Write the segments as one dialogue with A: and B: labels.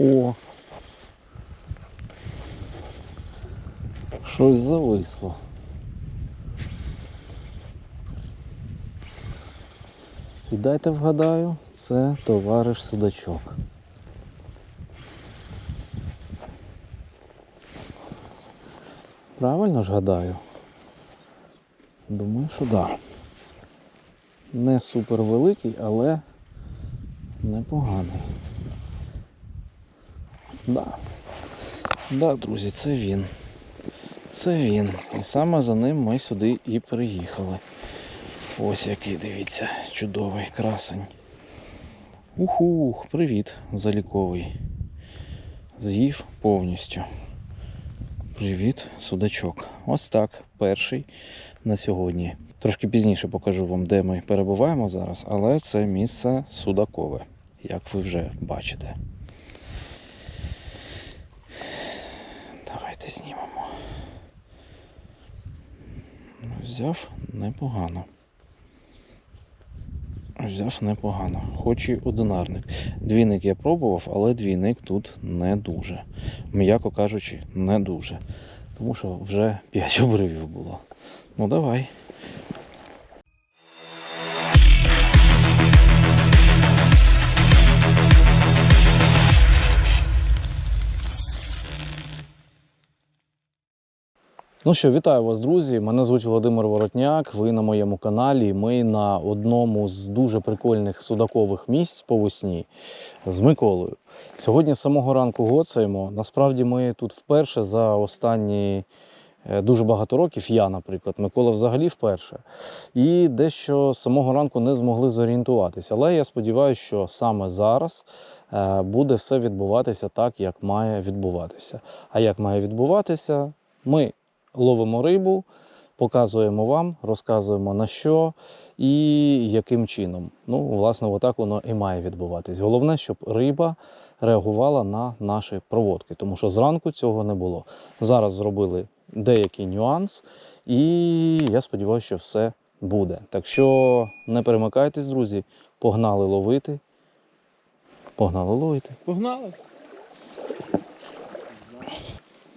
A: О. Щось зависло. І дайте вгадаю, це товариш судачок. Правильно ж гадаю? Думаю, що так. Да. Не супер великий, але непоганий. Да. Да, друзі, це він. Це він. І саме за ним ми сюди і приїхали. Ось який, дивіться, чудовий красень. Ухух, привіт, заліковий. З'їв повністю. Привіт, судачок. Ось так, перший на сьогодні. Трошки пізніше покажу вам, де ми перебуваємо зараз, але це місце судакове, як ви вже бачите. Давайте знімемо. Ну, Взяв непогано. Взяв непогано. Хоч і одинарник. Двійник я пробував, але двійник тут не дуже. М'яко кажучи, не дуже. Тому що вже 5 обривів було. Ну давай. Ну що, вітаю вас, друзі. Мене звуть Володимир Воротняк. Ви на моєму каналі. Ми на одному з дуже прикольних судакових місць по весні з Миколою. Сьогодні з самого ранку гоцаємо. Насправді ми тут вперше за останні е, дуже багато років. Я, наприклад, Микола взагалі вперше. І дещо з самого ранку не змогли зорієнтуватися. Але я сподіваюся, що саме зараз е, буде все відбуватися так, як має відбуватися. А як має відбуватися, ми ловимо рибу, показуємо вам, розказуємо на що і яким чином. Ну, власне, отак воно і має відбуватись. Головне, щоб риба реагувала на наші проводки, тому що зранку цього не було. Зараз зробили деякий нюанс, і я сподіваюся, що все буде. Так що не перемикайтесь, друзі, погнали ловити. Погнали ловити.
B: Погнали.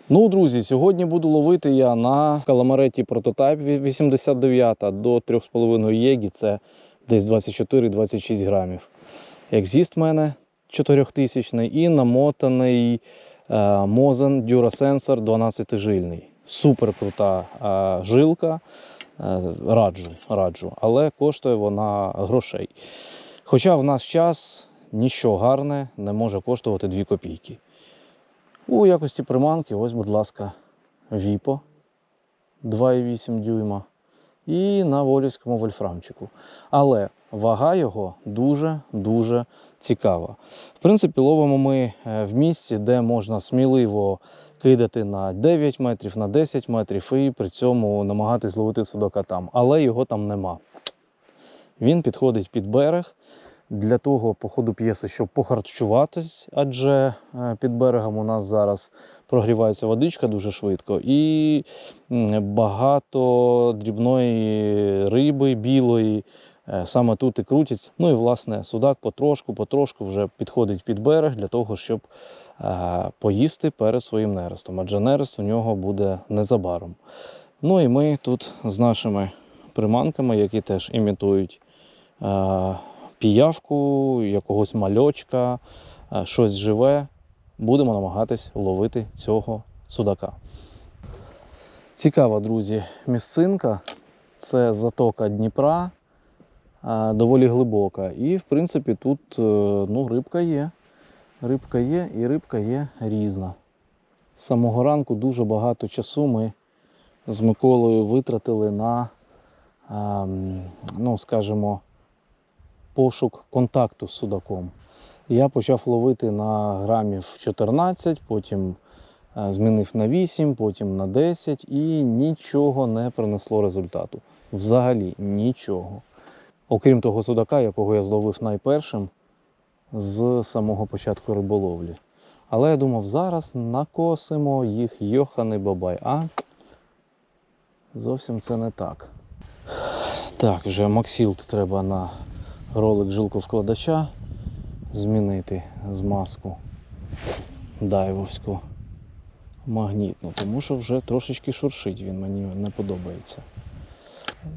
A: Ну, друзі, сьогодні буду ловити я на каламареті прототайп від 89 до 3,5 єгі. Це десь 24-26 грамів. Екзіст в мене 4000 і намотаний е, Мозен Durasensor 12 жильний. Супер крута е, жилка. Е, раджу, раджу, але коштує вона грошей. Хоча в наш час нічого гарне не може коштувати 2 копійки. У якості приманки, ось, будь ласка, Віпо 2,8 дюйма. І на волівському вольфрамчику. Але вага його дуже-дуже цікава. В принципі, ловимо ми е, в місці, де можна сміливо кидати на 9 метрів, на 10 метрів і при цьому намагатись ловити судака там. Але його там нема. Він підходить під берег для того по ходу п'єси, щоб похарчуватись, адже е, під берегом у нас зараз прогрівається водичка дуже швидко, і багато дрібної риби білої. е, Саме тут і крутиться. Ну і власне судак потрошку, потрошку вже підходить під берег для того, щоб е, поїсти перед своїм нерестом, адже нерест у нього буде незабаром. Ну і ми тут з нашими приманками, які теж імітують піявку, якогось мальочка, е, щось живе. Будемо намагатись ловити цього судака. Цікава, друзі, місцинка. Це затока Дніпра, е, доволі глибока. І, в принципі, тут е, ну, рибка є. Рибка є і рибка є різна. З самого ранку дуже багато часу ми з Миколою витратили на, ем, ну, скажімо, пошук контакту з судаком. Я почав ловити на грамів 14, потім е, змінив на 8, потім на 10 і нічого не принесло результату. Взагалі нічого. Окрім того судака, якого я зловив найпершим з самого початку риболовлі. Але я думав, зараз накосимо їх йоханий бабай. А зовсім це не так. Так, вже Максілт треба на ролик жилковкладача змінити змазку. дайвовську магнітну, тому що вже трошечки шуршить, він мені не подобається.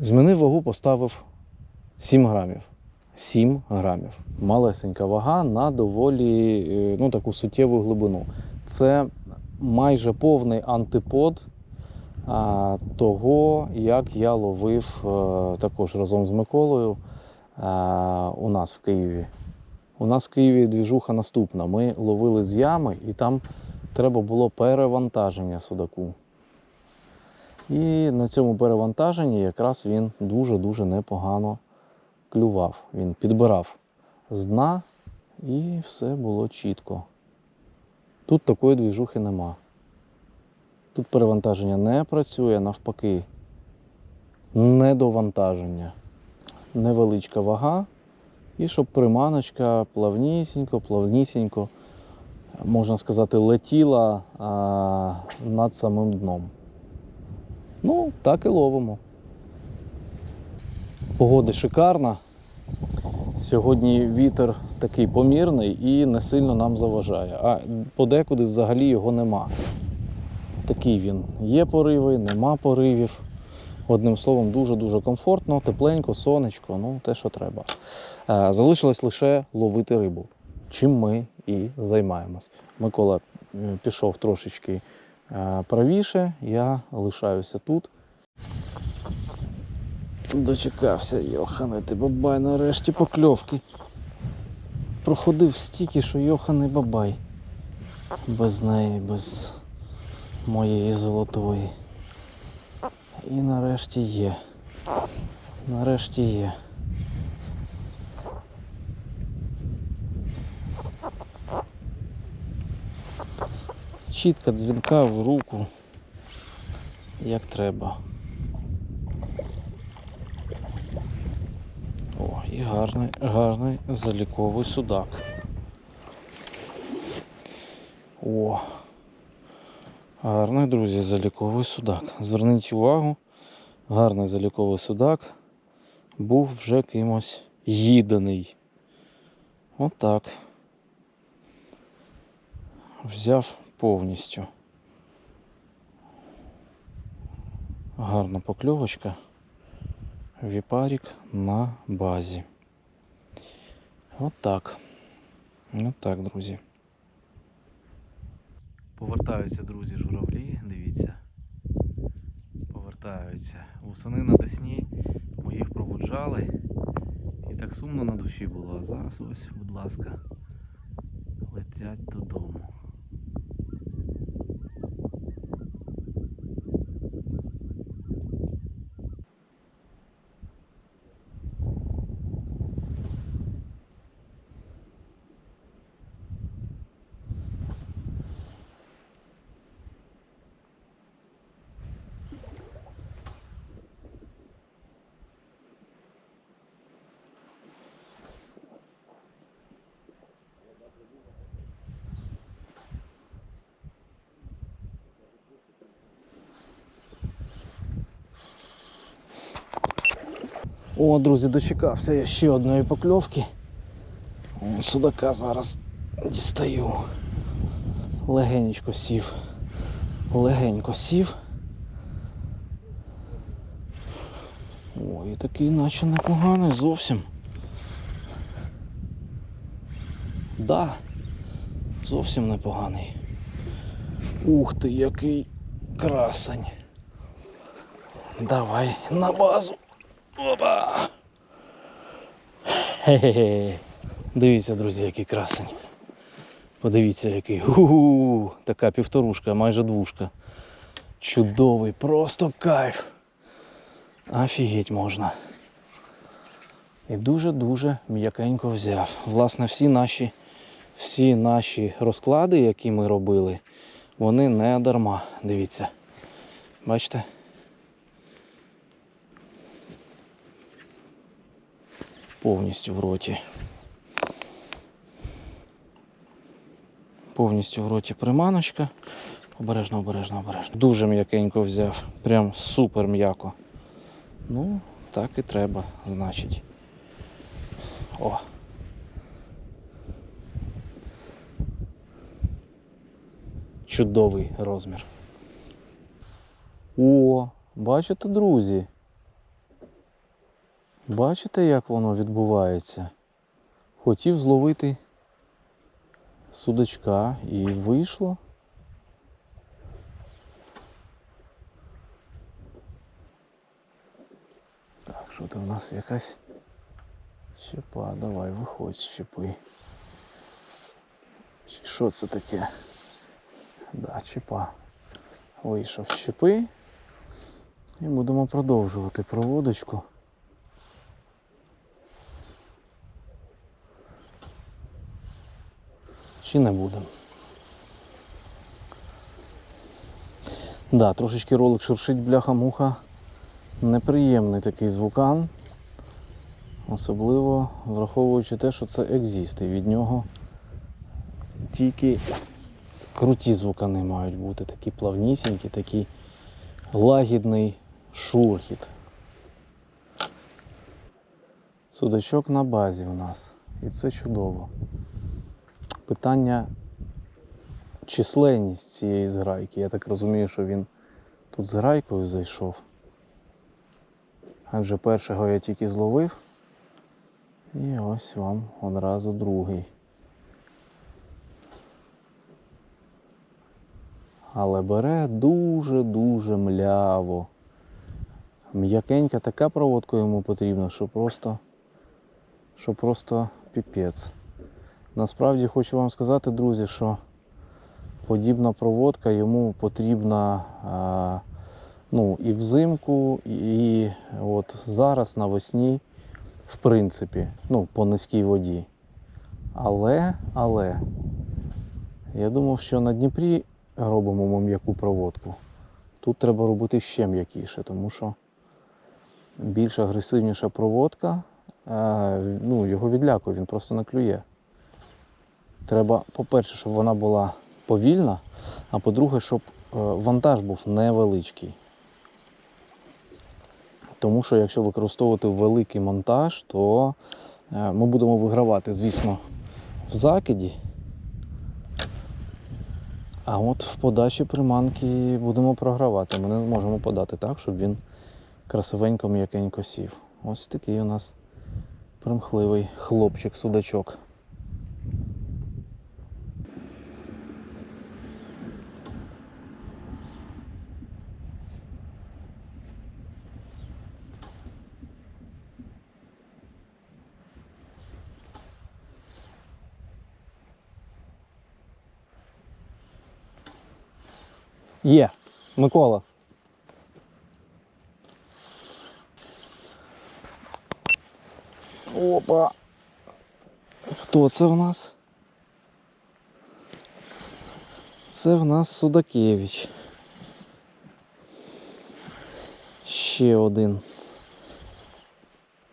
A: Змінив вагу, поставив 7 грамів. 7 грамів. Малесенька вага на доволі е, ну, таку суттєву глибину. Це майже повний антипод а, того, як я ловив е, також разом з Миколою а, у нас в Києві. У нас в Києві двіжуха наступна. Ми ловили з ями, і там треба було перевантаження судаку. І на цьому перевантаженні якраз він дуже-дуже непогано клював. Він підбирав з дна і все було чітко. Тут такої двіжухи нема. Тут перевантаження не працює, навпаки. Недовантаження. Невеличка вага. І щоб приманочка плавнісінько, плавнісінько, можна сказати, летіла а, над самим дном. Ну, так і ловимо. Погода шикарна. Сьогодні вітер такий помірний і не сильно нам заважає. А подекуди взагалі його нема. Такий він. Є пориви, нема поривів. Одним словом, дуже-дуже комфортно, тепленько, сонечко, ну те, що треба. Е, Залишилось лише ловити рибу, чим ми і займаємось. Микола пішов трошечки е, правіше, я лишаюся тут. Дочекався, Йохане, ти бабай, нарешті покльовки. Проходив стільки, що Йоханий бабай. Без неї, без моєї золотої. І нарешті є. Нарешті є. Чітка дзвінка в руку, як треба. О, і гарний, гарний заліковий судак. О, гарний, друзі, заліковий судак. Зверніть увагу, гарний заліковий судак був вже кимось їданий. Отак. Взяв повністю. Гарна покльовочка. Віпарік на базі. Отак. Отак, друзі. Повертаються, друзі, журавлі, дивіться. Повертаються. Восени на Десні ми їх пробуджали. І так сумно на душі було. А зараз ось, будь ласка, летять додому. О, друзі, дочекався я ще одної покльовки. О, судака зараз дістаю. Легенечко сів. Легенько сів. Ой, такий наче непоганий зовсім. Да, зовсім непоганий. Ух ти, який красень. Давай на базу. Опа! Хе-хе-хе. Дивіться, друзі, який красень. Подивіться, який. Ху-ху. Така півторушка, майже двушка. Чудовий, просто кайф. Офігеть можна. І дуже-дуже м'якенько взяв. Власне, всі наші, всі наші розклади, які ми робили, вони не дарма. Дивіться. Бачите? Повністю в роті. Повністю в роті приманочка. Обережно, обережно, обережно. Дуже м'якенько взяв. Прям супер м'яко. Ну, так і треба, значить. О. чудовий розмір. О, бачите, друзі? Бачите, як воно відбувається? Хотів зловити судачка і вийшло. Так, що це у нас якась щепа, давай, виходь з щепи. Що це таке? Да, чіпа. Вийшов з щепи. І будемо продовжувати проводочку. Чи не будемо? Да, трошечки ролик шуршить бляха-муха. Неприємний такий звукан. Особливо враховуючи те, що це екзіст, і від нього тільки круті звукани мають бути, такі плавнісінькі, такий лагідний шурхіт. Судачок на базі у нас. І це чудово. Питання численність цієї зграйки. Я так розумію, що він тут з грайкою зайшов. Адже першого я тільки зловив. І ось вам одразу другий. Але бере дуже-дуже мляво. М'якенька така проводка йому потрібна, що просто, що просто піпець. Насправді хочу вам сказати, друзі, що подібна проводка йому потрібна ну, і взимку, і от зараз навесні, в принципі, ну, по низькій воді. Але, але, я думав, що на Дніпрі робимо ми м'яку проводку. Тут треба робити ще м'якіше, тому що більш агресивніша проводка, е, ну, його відлякує, він просто не клює. Треба, по-перше, щоб вона була повільна, а по-друге, щоб е, вантаж був невеличкий. Тому що якщо використовувати великий монтаж, то е, ми будемо вигравати, звісно, в закиді. А от в подачі приманки будемо програвати. Ми не зможемо подати так, щоб він красивенько м'якенько сів. Ось такий у нас примхливий хлопчик-судачок. Є, Микола. Опа. Хто це в нас? Це в нас Судакевич. Ще один.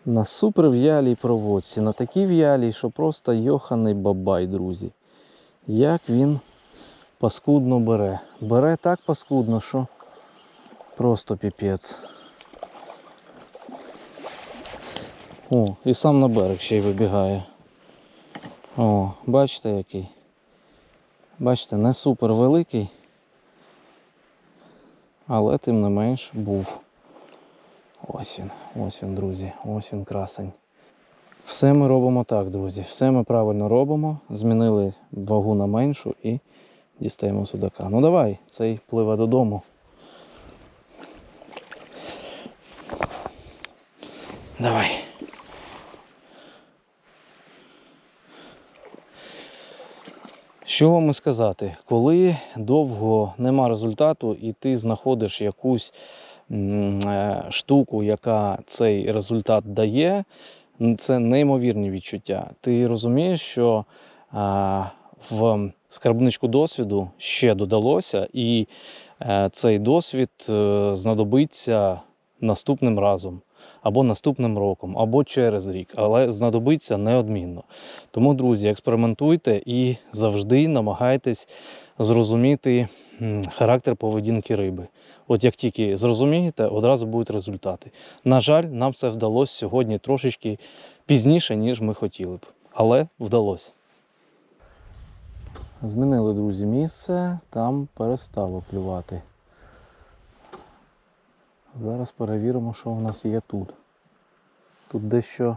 A: На супер в'ялій проводці. На такій в'ялій, що просто йоханий бабай, друзі. Як він паскудно бере. Бере так паскудно, що просто піпець. О, і сам на берег ще й вибігає. О, бачите який? Бачите, не супер великий, але тим не менш був. Ось він, ось він, друзі, ось він красень. Все ми робимо так, друзі. Все ми правильно робимо. Змінили вагу на меншу і дістаємо судака. Ну давай, цей пливе додому. Давай. Що вам сказати, коли довго нема результату, і ти знаходиш якусь е, штуку, яка цей результат дає, це неймовірні відчуття. Ти розумієш, що в скарбничку досвіду ще додалося, і е, цей досвід е, знадобиться наступним разом, або наступним роком, або через рік, але знадобиться неодмінно. Тому, друзі, експериментуйте і завжди намагайтесь зрозуміти характер поведінки риби. От як тільки зрозумієте, одразу будуть результати. На жаль, нам це вдалося сьогодні трошечки пізніше, ніж ми хотіли б. Але вдалося. Змінили, друзі, місце, там перестало клювати. Зараз перевіримо, що в нас є тут. Тут дещо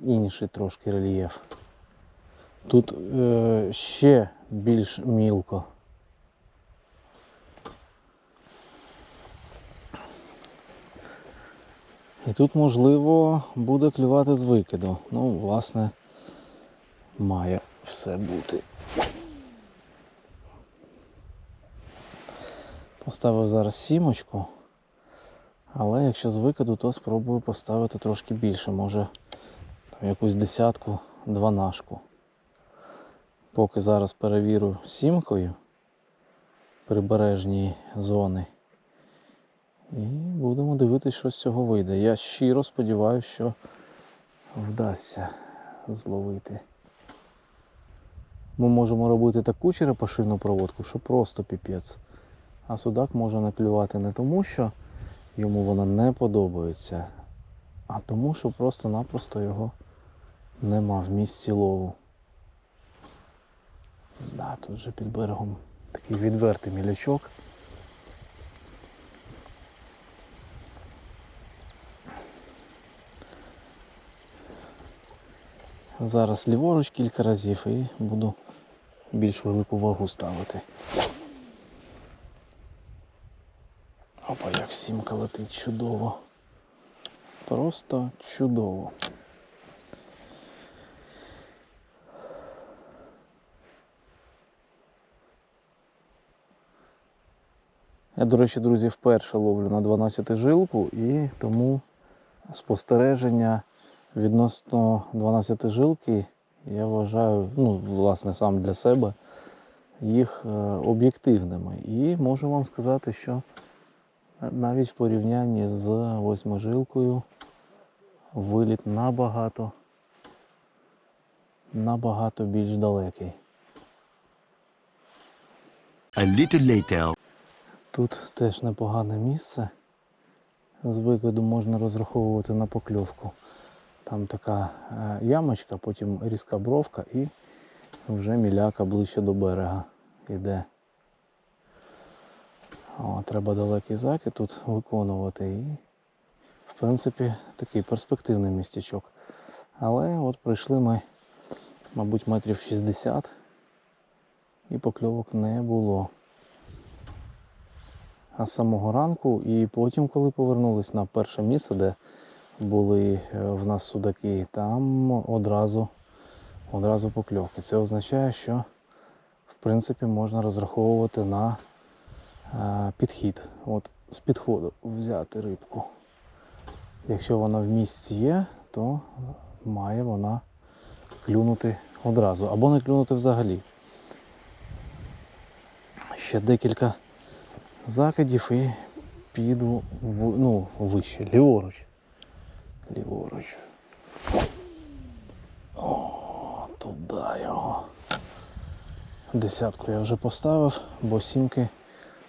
A: інший трошки рельєф. Тут е, ще більш мілко. І тут, можливо, буде клювати з викиду. Ну, власне, має все бути. Поставив зараз сімочку, але якщо з викиду, то спробую поставити трошки більше, може там, якусь десятку, дванашку. Поки зараз перевірю сімкою прибережні зони. І будемо дивитися, що з цього вийде. Я щиро сподіваюся, що вдасться зловити. Ми можемо робити таку черепашинну проводку, що просто піпець. А судак може наклювати не тому, що йому вона не подобається, а тому, що просто-напросто його нема в місці лову. Да, тут же під берегом такий відвертий мілячок. Зараз ліворуч кілька разів і буду більш велику вагу ставити. Опа, як сімка летить чудово. Просто чудово. Я, до речі, друзі, вперше ловлю на 12 жилку і тому спостереження відносно 12 жилки я вважаю, ну, власне, сам для себе їх е, об'єктивними. І можу вам сказати, що навіть в порівнянні з восьмижилкою виліт набагато, набагато більш далекий.
B: A little later.
A: Тут теж непогане місце. З викиду можна розраховувати на покльовку. Там така е, ямочка, потім різка бровка і вже міляка ближче до берега йде. О, треба далекий закид тут виконувати. І, в принципі, такий перспективний містечок. Але от прийшли ми, мабуть, метрів 60 і покльовок не було. А з самого ранку, і потім, коли повернулись на перше місце, де були е, в нас судаки, там одразу, одразу покльовки. Це означає, що в принципі можна розраховувати на е, підхід. От з підходу взяти рибку. Якщо вона в місці є, то має вона клюнути одразу або не клюнути взагалі. Ще декілька закидів і піду в, ну, вище, ліворуч. Ліворуч. О, туди його. Десятку я вже поставив, бо сімки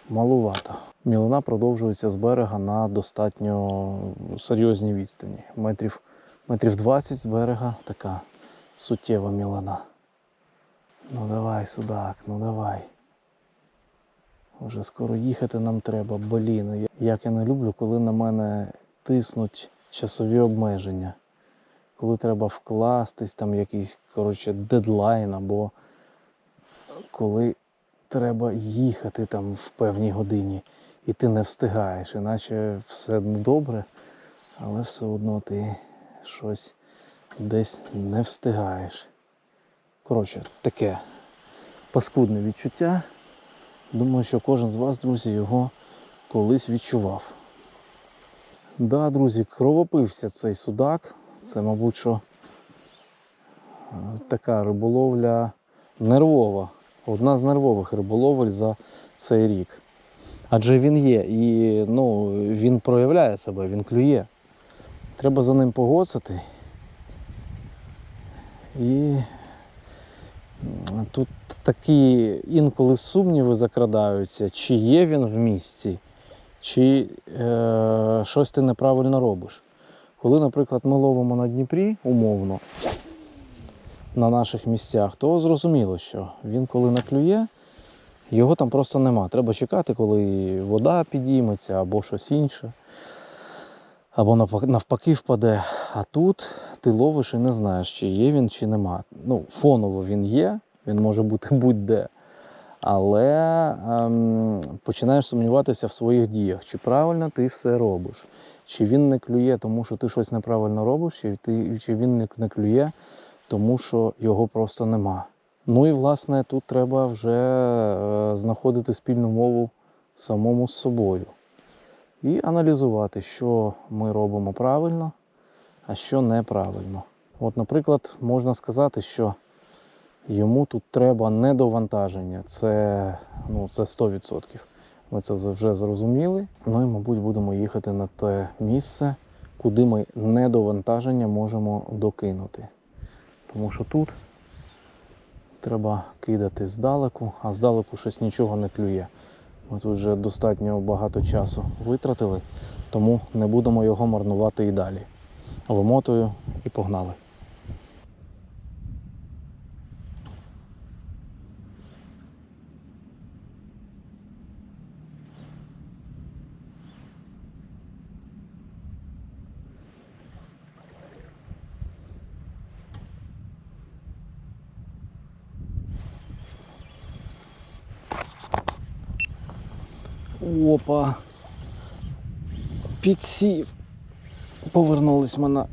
A: малувато. Мілина продовжується з берега на достатньо серйозній відстані. Метрів, метрів 20 з берега така суттєва мілина. Ну давай, судак, ну давай. Вже скоро їхати нам треба, блін. Як я не люблю, коли на мене тиснуть часові обмеження. Коли треба вкластись, там якийсь коротше, дедлайн, або коли треба їхати там в певній годині, і ти не встигаєш, іначе все добре, але все одно ти щось десь не встигаєш. Коротше, таке паскудне відчуття. Думаю, що кожен з вас, друзі, його колись відчував. Да, друзі, кровопився цей судак. Це, мабуть, що е, така риболовля нервова. Одна з нервових риболовель за цей рік. Адже він є і ну, він проявляє себе, він клює. Треба за ним погоцати. І тут такі інколи сумніви закрадаються, чи є він в місті, чи е, щось ти неправильно робиш. Коли, наприклад, ми ловимо на Дніпрі умовно, на наших місцях, то зрозуміло, що він коли наклює, його там просто нема. Треба чекати, коли вода підійметься або щось інше. Або навпаки- впаде. А тут ти ловиш і не знаєш, чи є він, чи нема. Ну, фоново він є, він може бути будь-де. Але ем, починаєш сумніватися в своїх діях, чи правильно ти все робиш, чи він не клює, тому що ти щось неправильно робиш, чи, ти, чи він не, клює, тому що його просто нема. Ну і власне тут треба вже е, знаходити спільну мову самому з собою і аналізувати, що ми робимо правильно, а що неправильно. От, наприклад, можна сказати, що йому тут треба недовантаження. Це, ну, це 100%. Ми це вже зрозуміли. Ну і, мабуть, будемо їхати на те місце, куди ми недовантаження можемо докинути. Тому що тут треба кидати здалеку, а здалеку щось нічого не клює. Ми тут вже достатньо багато часу витратили, тому не будемо його марнувати і далі. Вимотую і погнали. Опа. Підсів. Повернулись ми на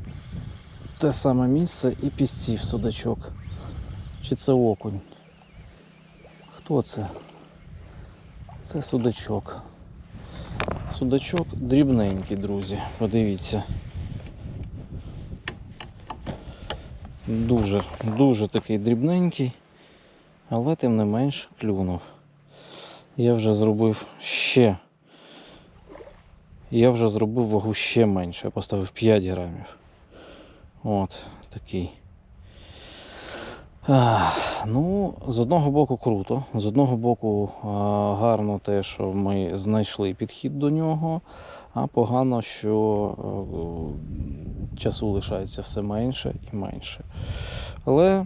A: те саме місце і підсів судачок. Чи це окунь? Хто це? Це судачок. Судачок дрібненький, друзі. Подивіться. Дуже, дуже такий дрібненький, але тим не менш клюнув. Я вже зробив ще. Я вже зробив вагу ще менше. Я поставив 5 грамів. От такий. Ну, з одного боку круто, з одного боку гарно те, що ми знайшли підхід до нього, а погано, що часу лишається все менше і менше. Але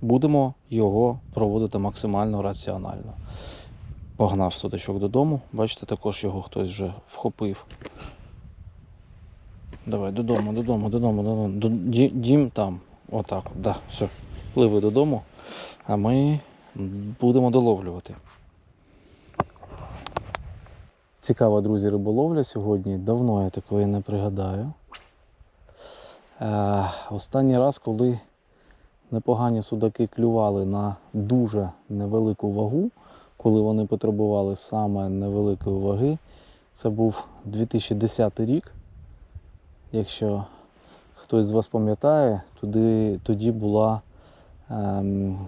A: будемо його проводити максимально раціонально. Погнав судачок додому. Бачите, також його хтось вже вхопив. Давай додому, додому, додому, додому. Дім там. Отак. от, Да, все. Пливи додому, а ми будемо доловлювати. Цікава, друзі, риболовля сьогодні. Давно я такої не пригадаю. Е, останній раз, коли непогані судаки клювали на дуже невелику вагу, коли вони потребували саме невеликої ваги. Це був 2010 рік. Якщо хтось з вас пам'ятає, тоді була ем,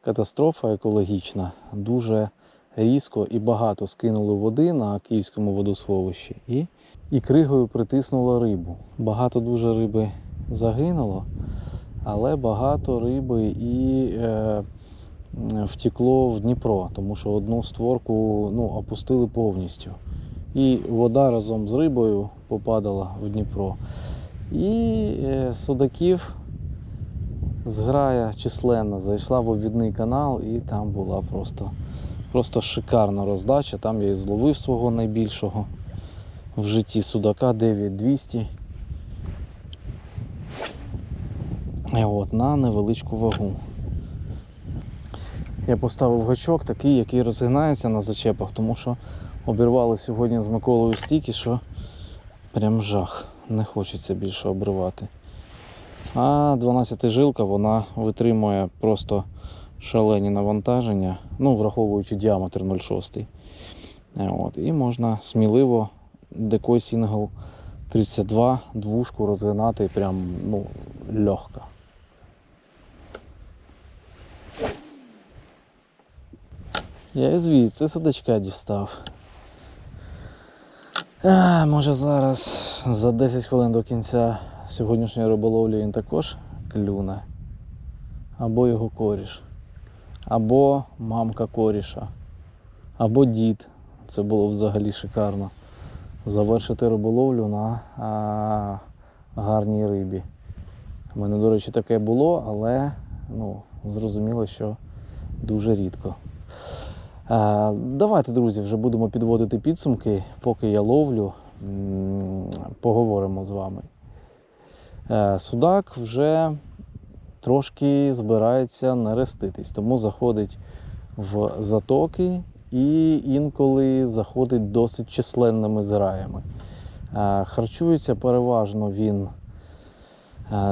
A: катастрофа екологічна. Дуже різко і багато скинули води на київському водосховищі і, і кригою притиснуло рибу. Багато дуже риби загинуло, але багато риби і е, втекло в Дніпро, тому що одну створку ну, опустили повністю. І вода разом з рибою попадала в Дніпро. І е, судаків зграя численна зайшла в обвідний канал, і там була просто, просто шикарна роздача. Там я і зловив свого найбільшого в житті судака 9200. От, на невеличку вагу. Я поставив гачок такий, який розгинається на зачепах, тому що обірвали сьогодні з Миколою стільки, що прям жах. Не хочеться більше обривати. А 12 жилка вона витримує просто шалені навантаження, ну, враховуючи діаметр 0,6. Е, і можна сміливо декой сингл 32 двушку розгинати прям ну, легко. Я і звідси садочка дістав. А, може зараз за 10 хвилин до кінця сьогоднішньої риболовлі він також клюне. Або його коріш, або мамка коріша, або дід. Це було взагалі шикарно. Завершити риболовлю на а, гарній рибі. У мене, до речі, таке було, але ну, зрозуміло, що дуже рідко. Е, Давайте, друзі, вже будемо підводити підсумки, поки я ловлю, поговоримо з вами. Е, Судак вже трошки збирається нереститись, тому заходить в затоки і інколи заходить досить численними зграями. Е, Харчується переважно він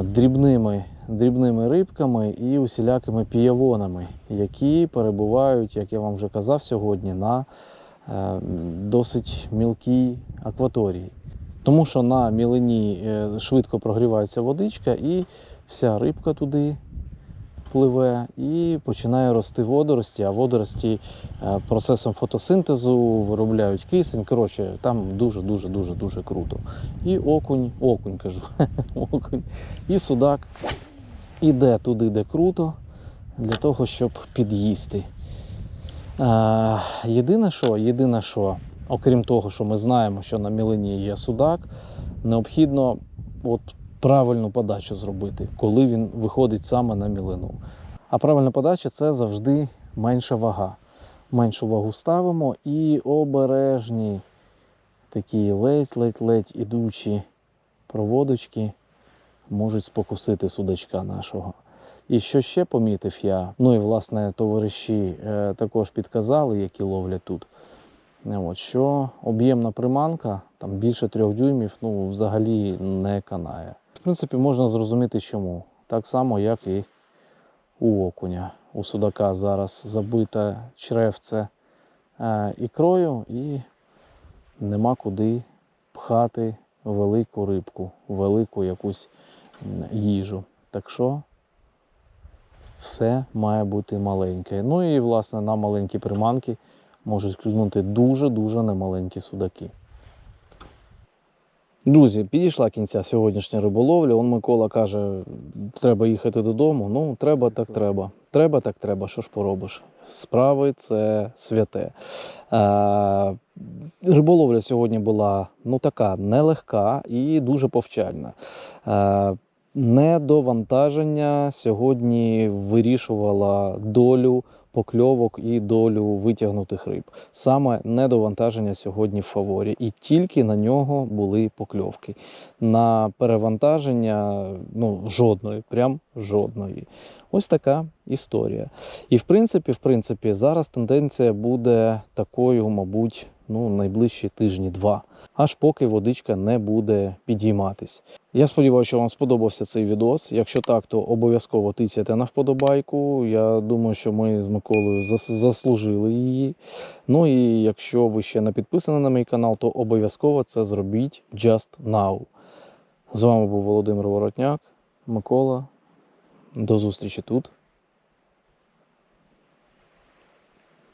A: дрібними, дрібними рибками і усілякими піявонами, які перебувають, як я вам вже казав сьогодні, на е, досить мілкій акваторії. Тому що на мілині е, швидко прогрівається водичка, і вся рибка туди пливе і починає рости водорості, а водорості е, процесом фотосинтезу виробляють кисень. Коротше, там дуже дуже дуже дуже круто. І окунь, окунь кажу, окунь, і судак іде туди, де круто, для того, щоб під'їсти. Єдине що, єдине що, окрім того, що ми знаємо, що на мілині є судак, необхідно от правильну подачу зробити, коли він виходить саме на мілину. А правильна подача це завжди менша вага. Меншу вагу ставимо і обережні такі ледь-ледь-ледь ідучі проводочки можуть спокусити судачка нашого. І що ще помітив я, ну і власне товариші е, також підказали, які ловлять тут. Е, От, що об'ємна приманка, там більше трьох дюймів, ну взагалі не канає. В принципі, можна зрозуміти чому. Так само, як і у окуня. У судака зараз забите чревце е, ікрою і нема куди пхати велику рибку, велику якусь їжу. Так що все має бути маленьке. Ну і власне на маленькі приманки можуть клюнути дуже-дуже немаленькі судаки. Друзі, підійшла кінця сьогоднішня риболовля. Он Микола каже, треба їхати додому. Ну, треба так треба. Треба так треба. Що ж поробиш? Справи це святе. Е, риболовля сьогодні була ну така нелегка і дуже повчальна. Е, недовантаження сьогодні вирішувала долю покльовок і долю витягнутих риб. Саме недовантаження сьогодні в фаворі, і тільки на нього були покльовки. На перевантаження ну, жодної, прям жодної. Ось така історія. І в принципі, в принципі, зараз тенденція буде такою, мабуть, ну, найближчі тижні-два, аж поки водичка не буде підійматись. Я сподіваюся, що вам сподобався цей відос. Якщо так, то обов'язково тицяйте на вподобайку. Я думаю, що ми з Миколою зас- заслужили її. Ну і якщо ви ще не підписані на мій канал, то обов'язково це зробіть just now. З вами був Володимир Воротняк, Микола. До зустрічі тут